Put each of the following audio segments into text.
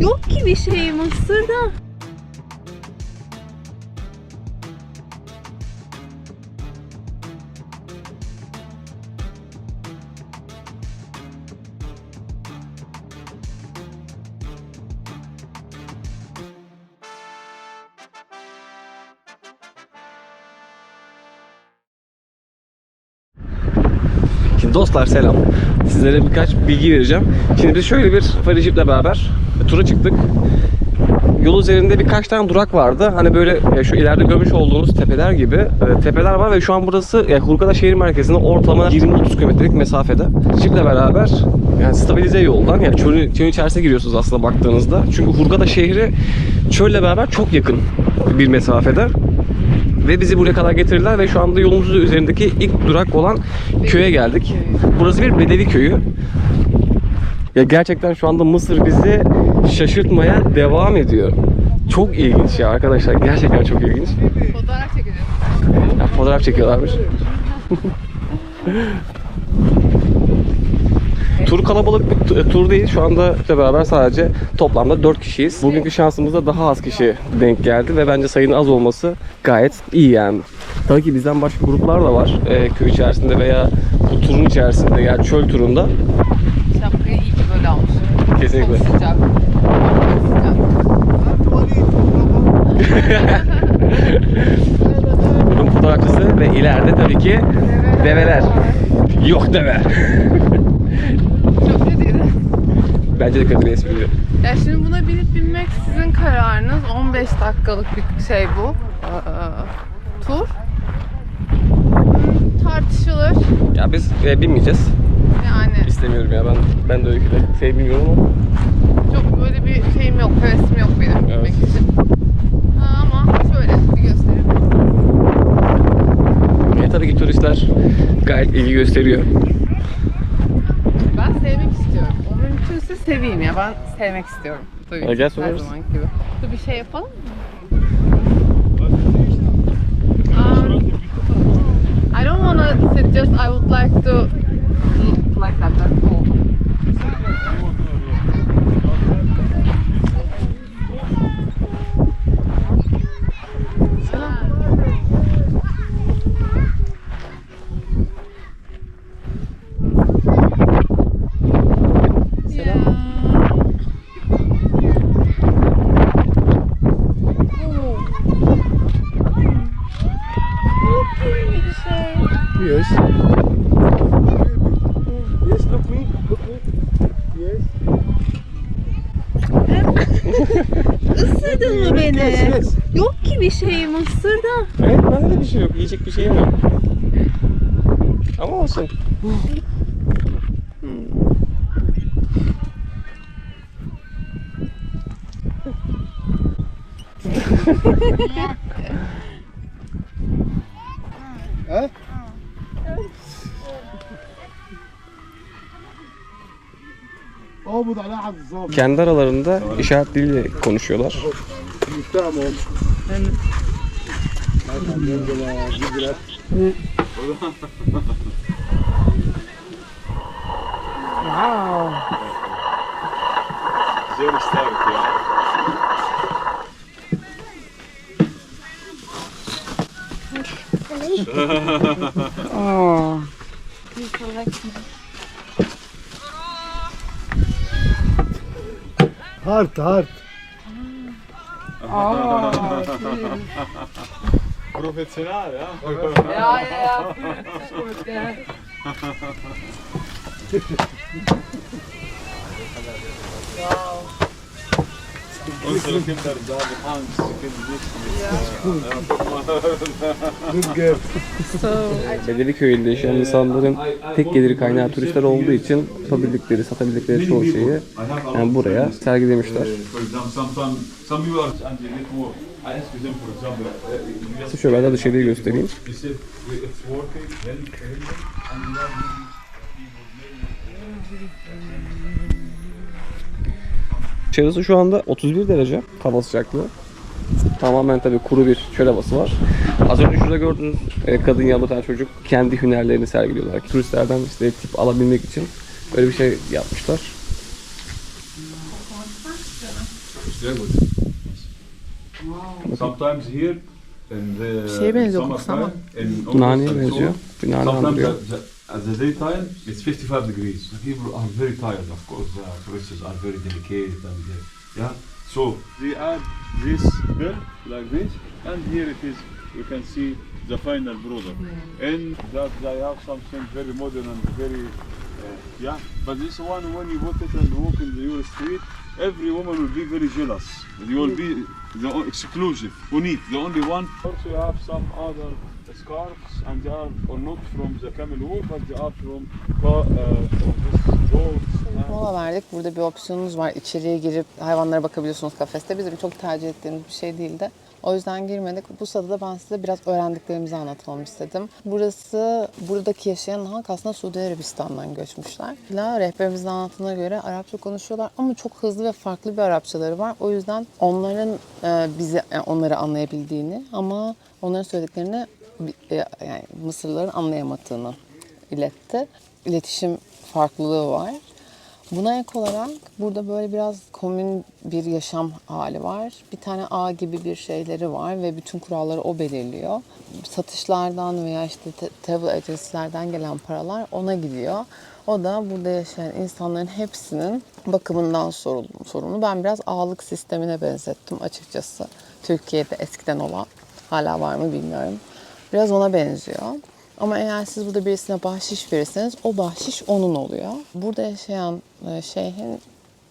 Yok ki bir şey Mısır'da. Dostlar selam. Sizlere birkaç bilgi vereceğim. Şimdi biz şöyle bir Faricip'le beraber tura çıktık. Yol üzerinde birkaç tane durak vardı. Hani böyle ya şu ileride görmüş olduğunuz tepeler gibi e, tepeler var ve şu an burası yani Hurghada şehir merkezinde ortalama 20-30 kilometrelik mesafede. Jeep'le beraber yani stabilize yoldan yani çölün, çölün içerisine giriyorsunuz aslında baktığınızda. Çünkü Hurghada şehri çölle beraber çok yakın bir mesafede. Ve bizi buraya kadar getirdiler ve şu anda yolumuzun üzerindeki ilk durak olan köye geldik. Burası bir Bedevi köyü. Ya gerçekten şu anda Mısır bizi şaşırtmaya devam ediyor. Çok ilginç ya arkadaşlar. Gerçekten çok ilginç. Fotoğraf çekeceğiz. Ya fotoğraf çekiyorlarmış. Tur kalabalık bir tu- tur değil. Şu anda hep beraber sadece toplamda 4 kişiyiz. Bugünkü şansımızda daha az kişi denk geldi ve bence sayının az olması gayet iyi yani. Tabii ki bizden başka gruplar da var e, köy içerisinde veya bu turun içerisinde yani çöl turunda. Şapkayı iyi ki böyle almış. Kesinlikle. Çok sıcak. Bunun fotoğrafçısı ve ileride tabii ki develer. Yok deve. Çok kötüydü. Bence de kadın espri. Ya şimdi buna binip binmek sizin kararınız. 15 dakikalık bir şey bu. Ee, tur. Hmm, Tartışılır. Ya biz e, binmeyeceğiz. Yani İstemiyorum ya ben ben de öyle de sevmiyorum ama. çok böyle bir şeyim yok, hevesim yok benim binmek Evet. için. Ha, ama şöyle bir göstereyim. E, tabii ki turistler gayet ilgi gösteriyor. Ben sevmek istiyorum. O mümkünse seveyim ya. Ben sevmek istiyorum. Tabii. Gel Her zaman gibi. Dur bir şey yapalım mı? Um, I don't wanna sit just I would like to bir şey mısır da. Evet bende de bir şey yok. Yiyecek bir şeyim yok. Ama olsun. ha? Kendi aralarında işaret diliyle konuşuyorlar. Yani. wow. Güzel isterdik ya. oh. You collect me. Hard, hard. Oh, Professional, ja? Ja, ja, ja. Ist gut, gell? Ja. Bedevi köyünde yaşayan insanların tek geliri kaynağı turistler olduğu için yapabildikleri, satabildikleri çoğu şeyi yani buraya sergilemişler. Just Şöyle de dışarıyı göstereyim. Dışarısı şu anda 31 derece hava sıcaklığı. Tamamen tabii kuru bir çöl havası var. Az önce şurada gördüğünüz e, kadın yanında tane çocuk kendi hünerlerini sergiliyorlar. Turistlerden işte tip alabilmek için böyle bir şey yapmışlar. Sometimes here in the Şeye benziyor summer kokusu ama. time, in August Naneye and benziyor. Bir nane Sometimes andırıyor. At the daytime it's 55 degrees. The people are very tired, of course. The processes are very delicate and uh, yeah. So they add this here like this, and here it is. You can see the final product. And that they have something very modern and very uh, yeah. But this one, when you put it and walk in your street, every woman will be very jealous. You will be the exclusive, unique, the only one. Also, you have some other scarves, and they are not from the camel wool, but they are from uh, from this gold. Mola verdik. Burada bir opsiyonunuz var. İçeriye girip hayvanlara bakabiliyorsunuz kafeste. Bizim çok tercih ettiğimiz bir şey değildi. O yüzden girmedik. Bu sırada da ben size biraz öğrendiklerimizi anlatmam istedim. Burası, buradaki yaşayan halk aslında Suudi Arabistan'dan göçmüşler. La rehberimizin anlattığına göre Arapça konuşuyorlar ama çok hızlı ve farklı bir Arapçaları var. O yüzden onların e, bizi yani onları anlayabildiğini ama onların söylediklerini e, yani Mısırlıların anlayamadığını iletti. İletişim farklılığı var. Buna ek olarak burada böyle biraz komün bir yaşam hali var. Bir tane ağ gibi bir şeyleri var ve bütün kuralları o belirliyor. Satışlardan veya işte te- travel agency'lerden gelen paralar ona gidiyor. O da burada yaşayan insanların hepsinin bakımından sorumlu. Ben biraz ağalık sistemine benzettim açıkçası. Türkiye'de eskiden olan. Hala var mı bilmiyorum. Biraz ona benziyor. Ama eğer siz burada birisine bahşiş verirseniz o bahşiş onun oluyor. Burada yaşayan e, şeyhin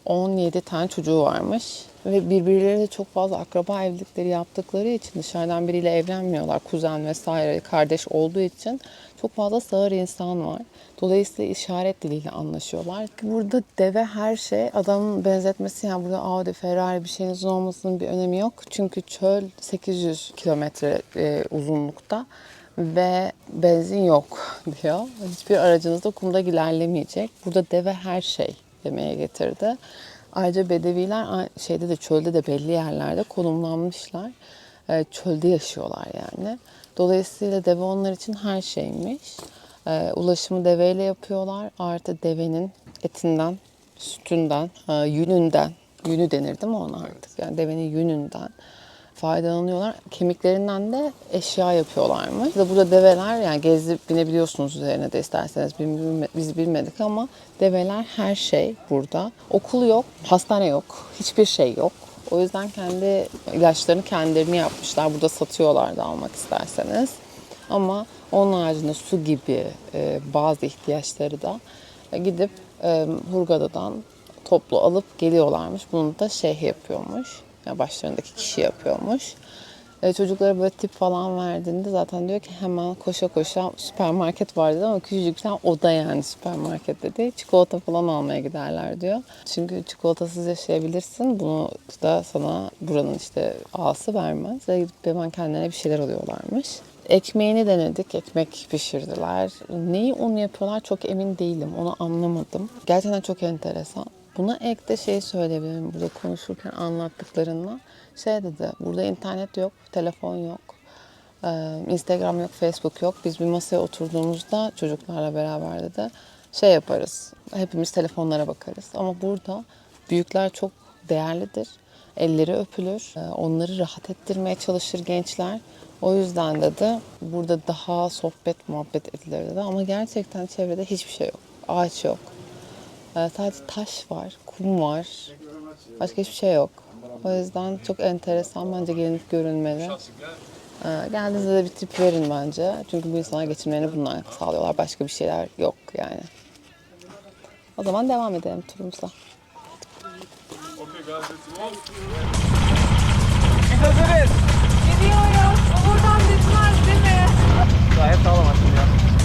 17 tane çocuğu varmış. Ve birbirleriyle çok fazla akraba evlilikleri yaptıkları için dışarıdan biriyle evlenmiyorlar. Kuzen vesaire kardeş olduğu için çok fazla sağır insan var. Dolayısıyla işaret diliyle anlaşıyorlar. Burada deve her şey adamın benzetmesi yani burada Audi, Ferrari bir şeyinizin olmasının bir önemi yok. Çünkü çöl 800 kilometre e, uzunlukta ve benzin yok diyor. Hiçbir aracınız da kumda ilerlemeyecek. Burada deve her şey demeye getirdi. Ayrıca bedeviler şeyde de çölde de belli yerlerde konumlanmışlar. Ee, çölde yaşıyorlar yani. Dolayısıyla deve onlar için her şeymiş. Ee, ulaşımı deveyle yapıyorlar. Artı devenin etinden, sütünden, e, yününden, yünü denir mi ona artık? Yani devenin yününden faydalanıyorlar. Kemiklerinden de eşya yapıyorlarmış. İşte burada develer yani gezip binebiliyorsunuz üzerine de isterseniz Biz bilme- biz bilmedik ama develer her şey burada. Okul yok, hastane yok, hiçbir şey yok. O yüzden kendi ilaçlarını kendilerini yapmışlar. Burada satıyorlar da almak isterseniz. Ama onun haricinde su gibi e, bazı ihtiyaçları da gidip e, Hurgada'dan toplu alıp geliyorlarmış. Bunu da şeyh yapıyormuş. Yani başlarındaki kişi yapıyormuş. E, çocuklara böyle tip falan verdiğinde zaten diyor ki hemen koşa koşa süpermarket var dedi ama küçücük bir tane oda yani süpermarket dedi. Çikolata falan almaya giderler diyor. Çünkü çikolatasız yaşayabilirsin. Bunu da sana buranın işte ağası vermez. Ve gidip hemen kendilerine bir şeyler alıyorlarmış. Ekmeğini denedik. Ekmek pişirdiler. Neyi un yapıyorlar çok emin değilim. Onu anlamadım. Gerçekten çok enteresan. Buna ek de şey söyleyebilirim burada konuşurken anlattıklarından. Şey dedi, burada internet yok, telefon yok, Instagram yok, Facebook yok. Biz bir masaya oturduğumuzda çocuklarla beraber dedi şey yaparız. Hepimiz telefonlara bakarız. Ama burada büyükler çok değerlidir. Elleri öpülür. Onları rahat ettirmeye çalışır gençler. O yüzden dedi burada daha sohbet muhabbet edilir dedi. Ama gerçekten çevrede hiçbir şey yok. Ağaç yok. Ee, sadece taş var, kum var. Başka hiçbir şey yok. O yüzden çok enteresan. Bence gelinip görülmeli. Ee, geldiğinizde de bir tip verin bence. Çünkü bu insanlar geçimlerini bundan sağlıyorlar. Başka bir şeyler yok yani. O zaman devam edelim turumuza. Walk. Gidiyoruz. Buradan bitmez değil mi? Gayet sağlam aslında ya.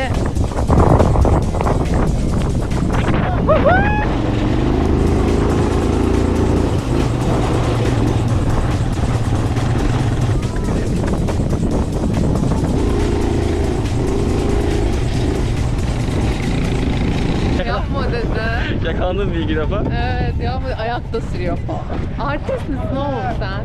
Öyle yapma dedi. Yakalandın bir iki defa. Evet yapma ayakta sürüyor falan. Artist misin oğlum sen?